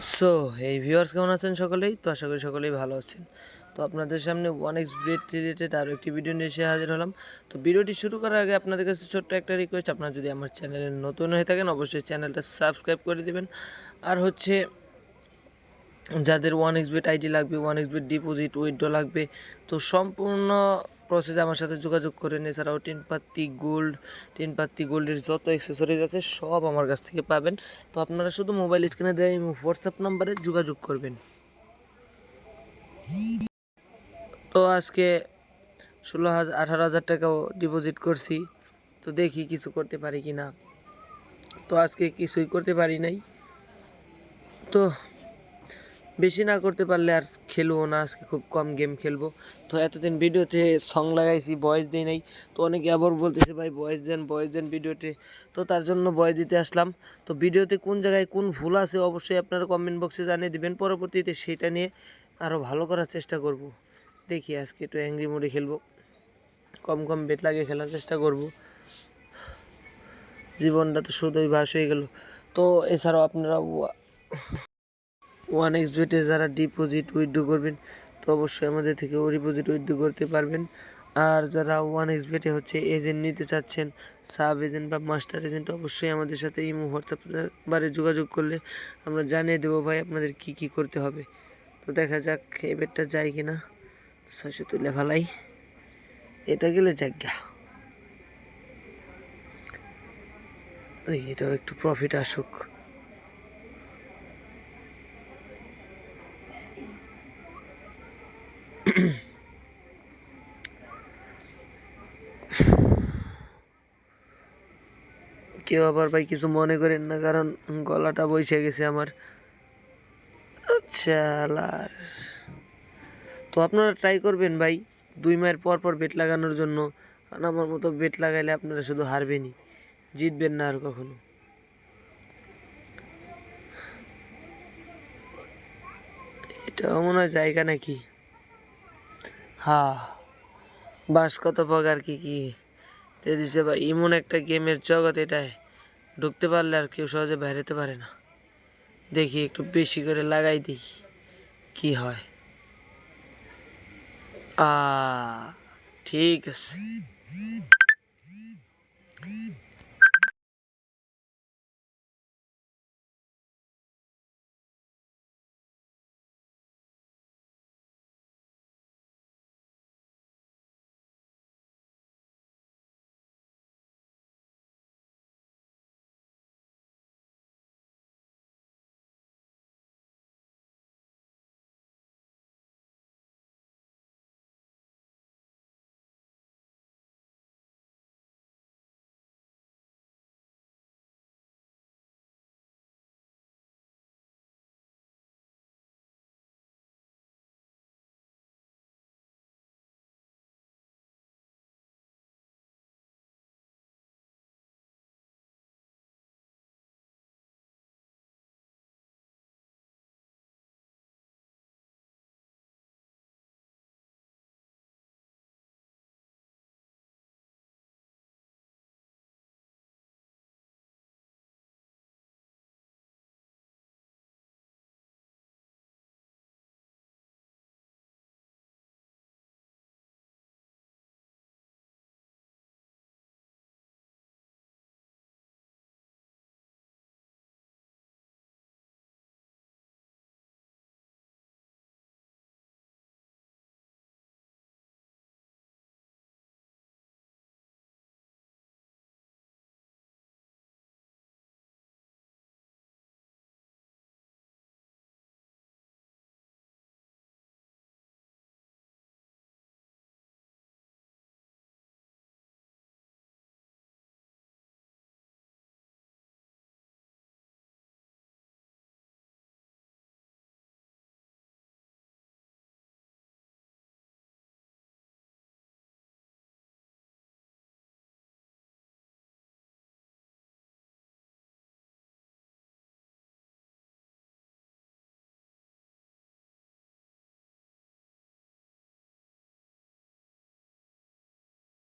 So এই viewers কেমন আছেন সকলেই? তো আশা করি সকলেই ভালো আছেন। তো আপনাদের সামনে ওয়ান এক্স ব্রেড রিলেটেড আরও একটি ভিডিও নিয়ে এসে হাজির হলাম। তো ভিডিওটি শুরু করার আগে আপনাদের কাছে ছোট্ট একটা রিকোয়েস্ট আপনারা যদি আমার চ্যানেলে নতুন হয়ে থাকেন, অবশ্যই চ্যানেলটা সাবস্ক্রাইব করে দেবেন। আর হচ্ছে, যাদের ওয়ান এক্স বেড আইডি লাগবে one X bet deposit withdraw লাগবে, তো সম্পূর্ণ প্রসেস আমার সাথে যোগাযোগ করেন এছাড়াও টিন পাত্তি গোল্ড টিন পাত্তি গোল্ডের যত অ্যাক্সেসরিজ আছে সব আমার কাছ থেকে পাবেন। তো আপনারা শুধু মোবাইল স্ক্রিনে দেয় হোয়াটসঅ্যাপ নাম্বারে যোগাযোগ করবেন। তো আজকে ষোলো হাজার আঠারো হাজার টাকাও ডিপোজিট করছি। তো দেখি কিছু করতে পারি কি না তো আজকে কিছুই করতে পারি নাই। তো বেশি না করতে পারলে আর খেলব না, আজকে খুব কম গেম খেলব। তো এতদিন ভিডিওতে সং লাগাইছি ভয়েস দিই নাই। তো অনেকে আবার বলতেছে, ভাই ভয়েস দেন ভয়েস দেন ভিডিওতে। তো তার জন্য ভয়েস দিতে আসলাম। তো ভিডিওতে কোন জায়গায় কোন ভুল আছে অবশ্যই আপনারা কমেন্ট বক্সে জানিয়ে দিবেন। পরবর্তীতে সেটা নিয়ে আরও ভালো করার চেষ্টা করব। দেখি আজকে একটু অ্যাংরি মোডে খেলব। কম কম বেট লাগিয়ে খেলার চেষ্টা করব। জীবনটা তো শুধুই ভাস হয়ে গেল। তো এছাড়াও আপনারা ওয়ান এক্স বেটে যারা ডিপোজিট উইথড্র করবেন, তো অবশ্যই আমাদের থেকে ডিপোজিট উইথড্র করতে পারবেন। আর যারা ওয়ান এক্স বেটে হচ্ছে এজেন্ট নিতে চাচ্ছেন সাব এজেন্ট বা মাস্টার এজেন্ট অবশ্যই আমাদের সাথে ইমো হোয়াটসঅ্যাপ বারে যোগাযোগ করলে আমরা জানিয়ে দেবো ভাই আপনাদের কি কি করতে হবে। তো দেখা যাক এই বেটটা যায় কি না ছয়শো তুলে ফেলাই। এটা গেলে জায়গা এটাও একটু প্রফিট আসুক। কেউ আবার ভাই কিছু মনে করেন না, কারণ গলাটা বসে গেছে আমার। চালার তো আপনারা ট্রাই করবেন ভাই, দুই মায়ের পর পর বেট লাগানোর জন্য। কারণ আমার মতো বেট লাগাইলে আপনারা শুধু হারবেনই, জিতবেন না আর কখনো। এটা মনে হয় জায়গা নাকি? হা বাস কত প্রকার কি কি? দিছে ভাই এমন একটা গেমের জগৎ এটায় ঢুকতে পারলে আর কেউ সহজে বেরোতে পারে না। দেখি একটু বেশি করে লাগাই দিই, কি হয়। আ ঠিক আছে।